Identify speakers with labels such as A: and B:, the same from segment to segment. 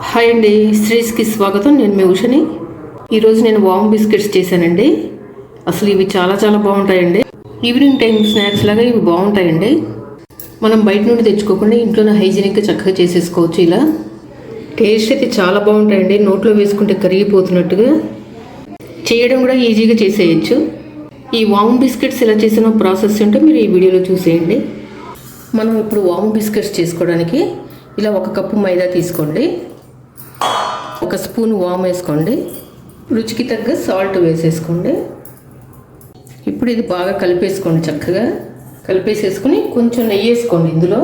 A: Hi అండి శ్రీస్కి స్వాగతం. నేను మీ ఉషని. ఈరోజు నేను వామ్ బిస్కెట్స్ చేశానండి. అసలు ఇవి చాలా చాలా బాగుంటాయండి. ఈవినింగ్ టైం స్నాక్స్ లాగా ఇవి బాగుంటాయండి. మనం బయట నుండి తెచ్చుకోకుండా ఇంట్లోనే హైజీనిక్గా చక్కగా చేసేసుకోవచ్చు ఇలా. టేస్ట్ అయితే చాలా బాగుంటాయండి. నోట్లో వేసుకుంటే కరిగిపోతున్నట్టుగా. చేయడం కూడా ఈజీగా చేసేయచ్చు. ఈ వామ్ బిస్కెట్స్ ఎలా చేసిన ప్రాసెస్ ఉంటే మీరు ఈ వీడియోలో చూసేయండి. మనం ఇప్పుడు వామ్ బిస్కెట్స్ చేసుకోవడానికి ఇలా ఒక కప్పు మైదా తీసుకోండి. ఒక స్పూన్ వామ్ వేసుకోండి. రుచికి తగ్గ సాల్ట్ వేసేసుకోండి. ఇప్పుడు ఇది బాగా కలిపేసుకోండి చక్కగా. కలిపేసేసుకుని కొంచెం నెయ్యి వేసుకోండి ఇందులో.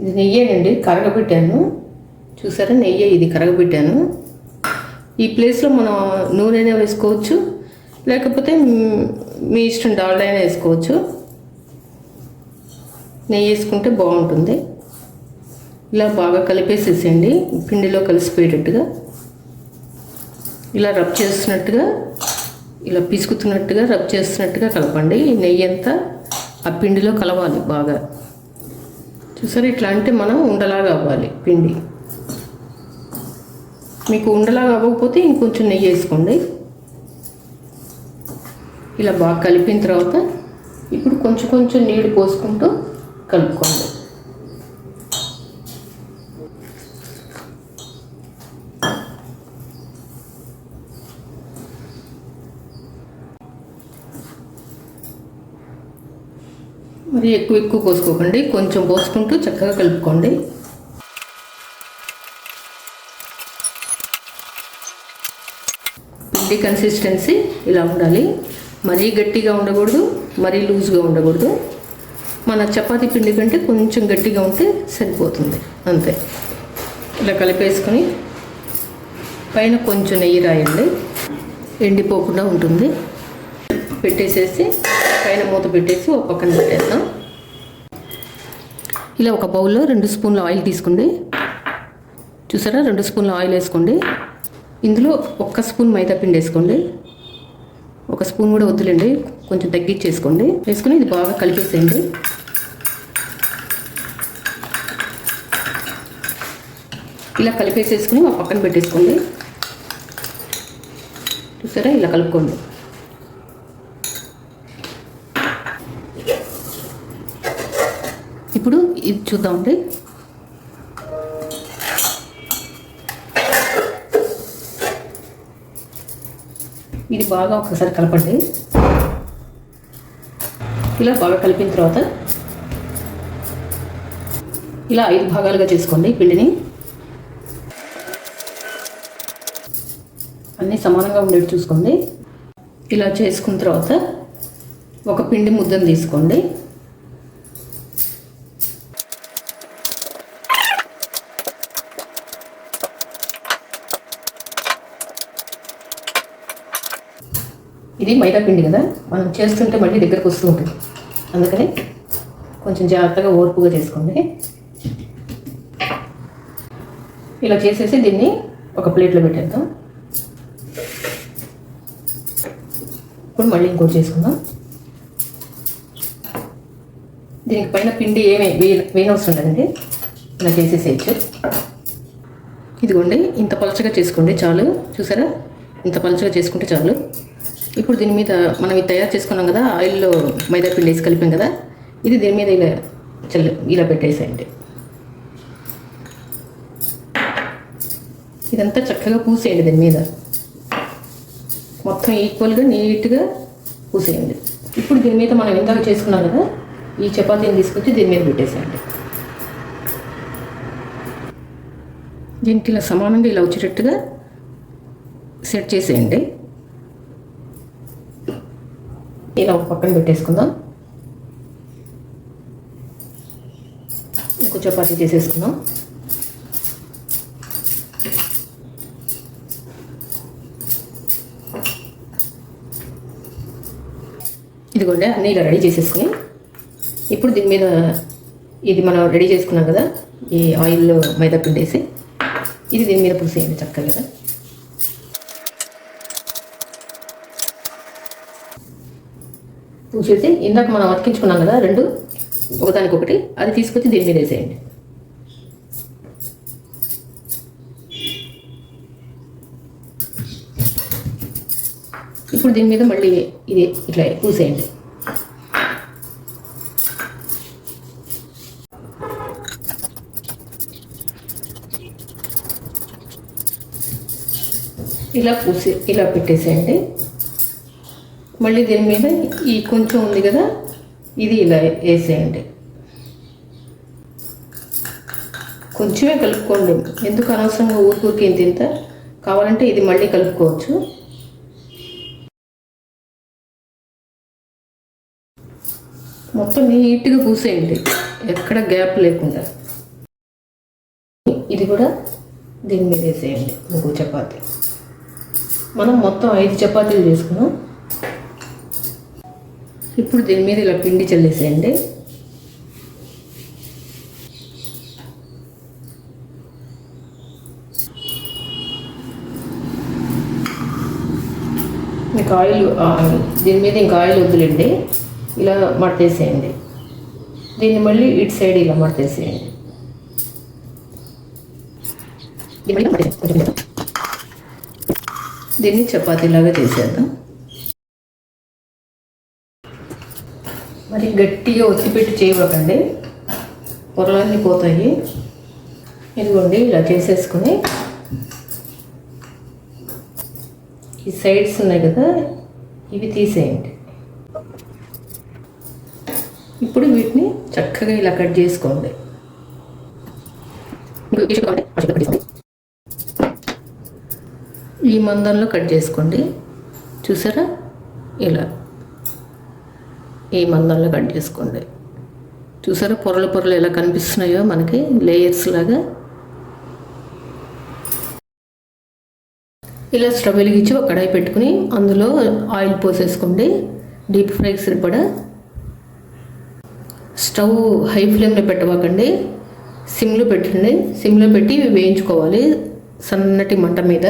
A: ఇది నెయ్యేనండి కరగబెట్టాను. చూసారా నెయ్యి ఇది కరగబెట్టాను. ఈ ప్లేస్లో మనం నూనెనే వేసుకోవచ్చు. లేకపోతే మీ ఇష్టం డాల్డైనా వేసుకోవచ్చు. నెయ్యి వేసుకుంటే బాగుంటుంది. ఇలా బాగా కలిపేసేసేయండి. పిండిలో కలిసిపోయేటట్టుగా. ఇలా రబ్ చేస్తున్నట్టుగా ఇలా పిసుకుతున్నట్టుగా రబ్ చేస్తున్నట్టుగా కలపండి. ఈ నెయ్యి అంతా ఆ పిండిలో కలవాలి బాగా. చూసారు? ఇట్లా అంటే మనం ఉండలాగా అవ్వాలి పిండి. మీకు ఉండలాగా అవ్వకపోతే ఇంకొంచెం నెయ్యి వేసుకోండి. ఇలా బాగా కలిపిన తర్వాత ఇప్పుడు కొంచెం కొంచెం నీళ్ళు పోసుకుంటూ కలుపుకోండి. మరి ఎక్కువ ఎక్కువ కోసుకోకండి. కొంచెం పోసుకుంటూ చక్కగా కలుపుకోండి. పిండి కన్సిస్టెన్సీ ఇలా ఉండాలి. మరీ గట్టిగా ఉండకూడదు మరీ లూజ్గా ఉండకూడదు. మన చపాతి పిండి కంటే కొంచెం గట్టిగా ఉంటే సరిపోతుంది. అంతే. ఇలా కలిపేసుకొని పైన కొంచెం నెయ్యి రాయండి. ఎండిపోకుండా ఉంటుంది. పెట్టేసేసి పైన మూత పెట్టేసి ఒక పక్కన పెట్టేద్దాం. ఇలా ఒక బౌల్లో రెండు స్పూన్ల ఆయిల్ తీసుకోండి. చూసారా? రెండు స్పూన్ల ఆయిల్ వేసుకోండి. ఇందులో ఒక్క స్పూన్ మైదా పిండి వేసుకోండి. ఒక స్పూన్ కూడా వద్దులేండి. కొంచెం తగ్గించేసుకోండి. వేసుకుని ఇది బాగా కలిపేసేయండి. ఇలా కలిపేసేసుకుని ఒక పక్కన పెట్టేసుకోండి. చూసారా? ఇలా కలుపుకోండి ఇప్పుడు ఇది చూద్దామండి ఇది బాగా ఒకసారి కలపండి. ఇలా బాగా కలిపిన తర్వాత ఇలా ఐదు భాగాలుగా చేసుకోండి పిండిని. అన్నీ సమానంగా ఉండేది చూసుకోండి. ఇలా చేసుకున్న తర్వాత ఒక పిండి ముద్దను తీసుకోండి. ఇది మైదా పిండి కదా? మనం చేస్తుంటే మళ్ళీ దగ్గరకు వస్తూ ఉంటుంది. అందుకని కొంచెం జాగ్రత్తగా ఓర్పుగా చేసుకోండి. ఇలా చేసేసి దీన్ని ఒక ప్లేట్లో పెట్టేద్దాం. ఇప్పుడు మళ్ళీ ఇంకోటి చేసుకుందాం. దీనికి పైన పిండి ఏమే వే వేయనవసరం లేదండి. ఇలా చేసేసేయచ్చు. ఇదిగోండి ఇంత పలచగా చేసుకోండి చాలు. చూసారా? ఇంత పలచగా చేసుకుంటే చాలు. ఇప్పుడు దీని మీద మనం ఇది తయారు చేసుకున్నాం కదా ఆయిల్లో మైదా పిండి వేసి కలిపాం కదా ఇది దీని మీద ఇలా చల్ల ఇలా పెట్టేసేయండి. ఇదంతా చక్కగా పూసేయండి దీని మీద. మొత్తం ఈక్వల్గా నీట్గా పూసేయండి. ఇప్పుడు దీని మీద మనం ఇందాక చేసుకున్నాం కదా ఈ చపాతీని తీసుకొచ్చి దీని మీద పెట్టేసేయండి. దీనికి ఇలా సమానంగా ఇలా వచ్చేటట్టుగా సెట్ చేసేయండి. ఇలా ఒక పక్కన పెట్టేసుకుందాం. ఇంకో చపాతీ చేసేసుకుందాం. ఇదిగోండి అన్నీ ఇలా రెడీ చేసేసుకుని ఇప్పుడు దీని మీద ఇది మనం రెడీ చేసుకున్నాం కదా ఈ ఆయిల్లో మైదా పిండి వేసి ఇది దీని మీద పూసేయండి చక్కగా. చూసి ఇందాక మనం అతికించుకున్నాం కదా రెండు ఒకదానికి ఒకటి అది తీసుకొచ్చి దీని మీద వేసేయండి. ఇప్పుడు దీని మీద మళ్ళీ ఇది ఇట్లా పూసేయండి. ఇలా పూసి ఇలా పెట్టేసేయండి. మళ్ళీ దీని మీద ఈ కొంచెం ఉంది కదా ఇది ఇలా వేసేయండి. కొంచెమే కలుపుకోండి. ఎందుకు అనవసరంగా ఊరికూరికి ఇంత ఇంత? కావాలంటే ఇది మళ్ళీ కలుపుకోవచ్చు. మొత్తం నీట్గా పూసేయండి. ఎక్కడ గ్యాప్ లేకుండా. ఇది కూడా దీని మీద వేసేయండి. ఇంకో చపాతీ. మనం మొత్తం ఐదు చపాతీలు చేసుకున్నాం. ఇప్పుడు దీని మీద ఇలా పిండి చల్లేసేయండి. ఇంకా ఆయిల్ దీని మీద ఇంకా ఆయిల్ వద్దులేండి. ఇలా మడతేసేయండి. దీన్ని మళ్ళీ ఇటు సైడ్ ఇలా మడతేసేయండి. దీన్ని చపాతీలాగా తీసేద్దాం. మరి గట్టిగా ఒత్తిపెట్టి చేయబోకండి పొరలన్నీ పోతాయి. ఇదిగోండి ఇలా చేసేసుకుని ఈ సైడ్స్ ఉన్నాయి కదా ఇవి తీసేయండి. ఇప్పుడు వీటిని చక్కగా ఇలా కట్ చేసుకోండి. ఈ మందంలో కట్ చేసుకోండి. చూసారా? ఇలా. ఈ మందంలో కట్ చేసుకోండి. చూసారా పొరలు పొరలు ఎలా కనిపిస్తున్నాయో? మనకి లేయర్స్ లాగా. ఇలా స్టవ్ వెలిగించి ఒక కడాయి పెట్టుకుని అందులో ఆయిల్ పోసేసుకోండి. డీప్ ఫ్రైకి సరిపడా. స్టవ్ హై ఫ్లేమ్లో పెట్టవాకండి. సిమ్లో పెట్టండి. సిమ్లో పెట్టి వేయించుకోవాలి. సన్నటి మంట మీద.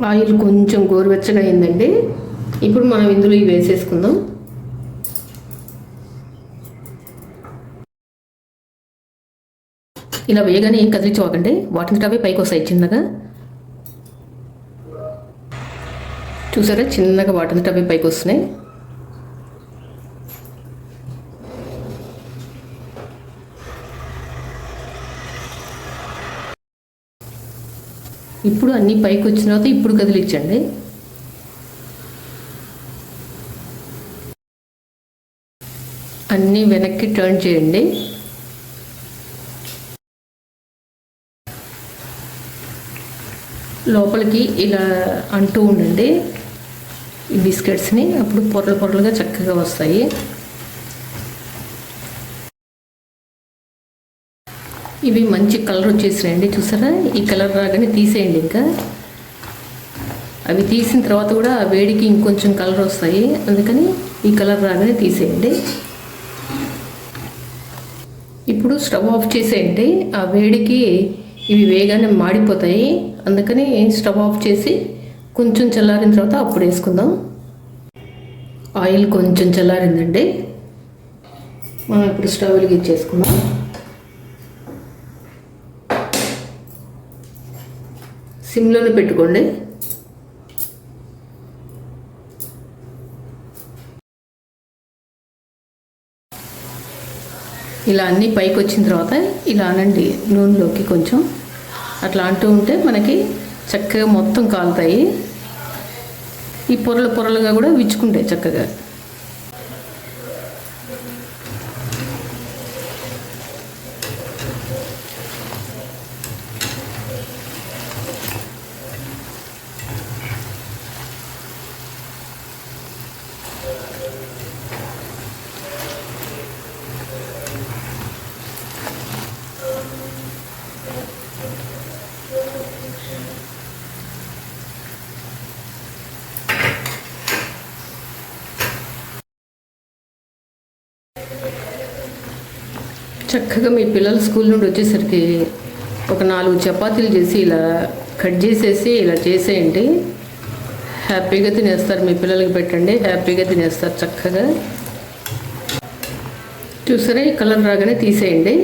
A: ఆయిల్ కొంచెం గోరువెచ్చగా అయిందండి. ఇప్పుడు మనం ఇందులో ఇవి వేసేసుకుందాం. ఇలా వేయగానే ఏం కదిలించవాకండి. వాటిని అవే పైకి వస్తాయి చిన్నగా. చూసారా? చిన్నగా వాటిని అవే పైకి వస్తున్నాయి. ఇప్పుడు అన్నీ పైకి వచ్చిన తర్వాత ఇప్పుడు కదిలించండి. అన్నీ వెనక్కి టర్న్ చేయండి. లోపలికి ఇలా అంటూ ఉండండి. ఈ బిస్కెట్స్ని అప్పుడు పొరలు పొరలుగా చక్కగా వస్తాయి. ఇవి మంచి కలర్ వచ్చేసినాయండి చూసారా? ఈ కలర్ రాగానే తీసేయండి ఇంకా. అవి తీసిన తర్వాత కూడా వేడికి ఇంకొంచెం కలర్ వస్తాయి. అందుకని ఈ కలర్ రాగానే తీసేయండి. ఇప్పుడు స్టవ్ ఆఫ్ చేసేయండి. ఆ వేడికి ఇవి వేగానే మాడిపోతాయి. అందుకని స్టవ్ ఆఫ్ చేసి కొంచెం చల్లారిన తర్వాత అప్పుడు వేసుకుందాం. ఆయిల్ కొంచెం చల్లారిందండి. మనం ఇప్పుడు స్టవ్ వెలిగించేసుకుందాం. సిమ్లోనే పెట్టుకోండి. ఇలా అన్నీ పైకి వచ్చిన తర్వాత ఇలా అనండి నూనెలోకి కొంచెం అట్లా అంటూ ఉంటే మనకి చక్కగా మొత్తం కాలుతాయి. ఈ పొరలు పొరలుగా కూడా విచ్చుకుంటాయి చక్కగా. చక్కగా మీ పిల్లల స్కూల్ నుండి వచ్చేసరికి ఒక నాలుగు చపాతీలు చేసి ఇలా కట్ చేసేసి ఇలా చేసేయండి. హ్యాపీగా తినేస్తారు మీ పిల్లలకి పెట్టండి. హ్యాపీగా తినేస్తారు చక్కగా. చూసారా? ఈ కలర్ రాగానే తీసేయండి.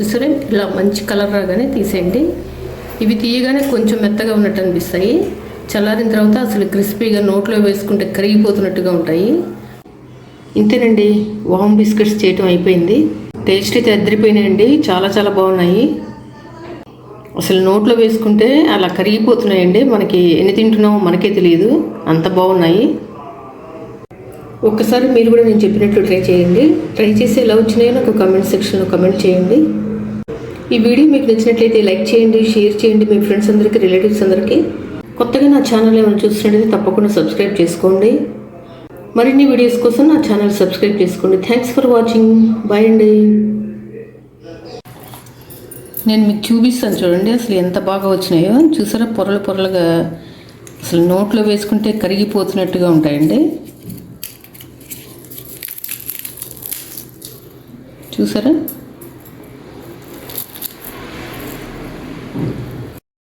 A: చూసారా? ఇలా మంచి కలర్ రాగానే తీసేయండి. ఇవి తీయగానే కొంచెం మెత్తగా ఉన్నట్టు అనిపిస్తాయి. చల్లారిన తర్వాత అసలు క్రిస్పీగా నోట్లో వేసుకుంటే కరిగిపోతున్నట్టుగా ఉంటాయి. ఇంతేనండి వామ్ బిస్కెట్స్ చేయటం అయిపోయింది. టేస్ట్ అయితే అద్దరిపోయినాయండి చాలా చాలా బాగున్నాయి. అసలు నోట్లో వేసుకుంటే అలా కరిగిపోతున్నాయండి మనకి ఎన్ని తింటున్నామో మనకే తెలియదు. అంత బాగున్నాయి. ఒక్కసారి మీరు కూడా నేను చెప్పినట్లు ట్రై చేయండి. ట్రై చేసి ఎలా వచ్చినాయో నాకు కమెంట్ సెక్షన్లో కమెంట్ చేయండి. ఈ వీడియో మీకు నచ్చినట్లయితే లైక్ చేయండి షేర్ చేయండి మీ ఫ్రెండ్స్ అందరికీ రిలేటివ్స్ అందరికీ. కొత్తగా నా ఛానల్ ఏమైనా చూస్తున్నట్లయితే తప్పకుండా సబ్స్క్రైబ్ చేసుకోండి. మరిన్ని వీడియోస్ కోసం నా ఛానల్ సబ్స్క్రైబ్ చేసుకోండి. థ్యాంక్స్ ఫర్ వాచింగ్ బాయ్ అండి. నేను మీకు చూపిస్తాను చూడండి అసలు ఎంత బాగా వచ్చినాయో. చూసారా? పొరలు పొరలుగా అసలు నోట్లో వేసుకుంటే కరిగిపోతున్నట్టుగా ఉంటాయండి. చూసారా?